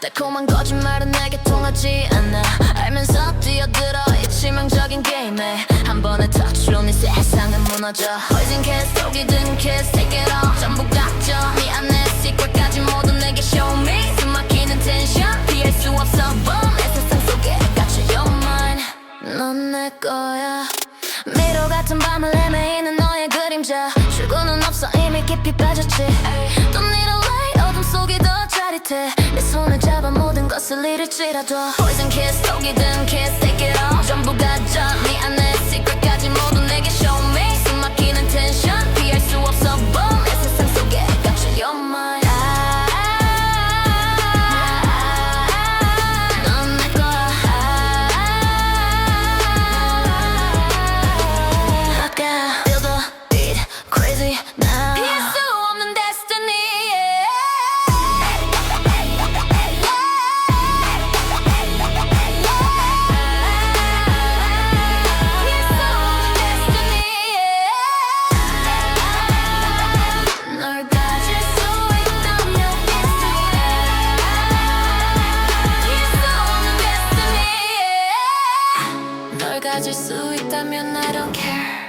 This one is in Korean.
달콤한 거짓말은 내게 통하지 않아. 알면서 뛰어들어 이 치명적인 게임에. 한 번의 터치로 네 세상은 무너져. Poison kiss 독이 든 kiss take it all. 전부 거야. 미로 같은 밤을 헤매이는 너의 그림자. 출구는 없어 이미 깊이 빠졌지. Don't need a light 어둠 속이 더 짜릿해. 내 손을 잡아 모든 것을 잃을지라도. Poison kiss 독이 든 kiss take it all. 전부 가져 사라질 수 있다면 I don't care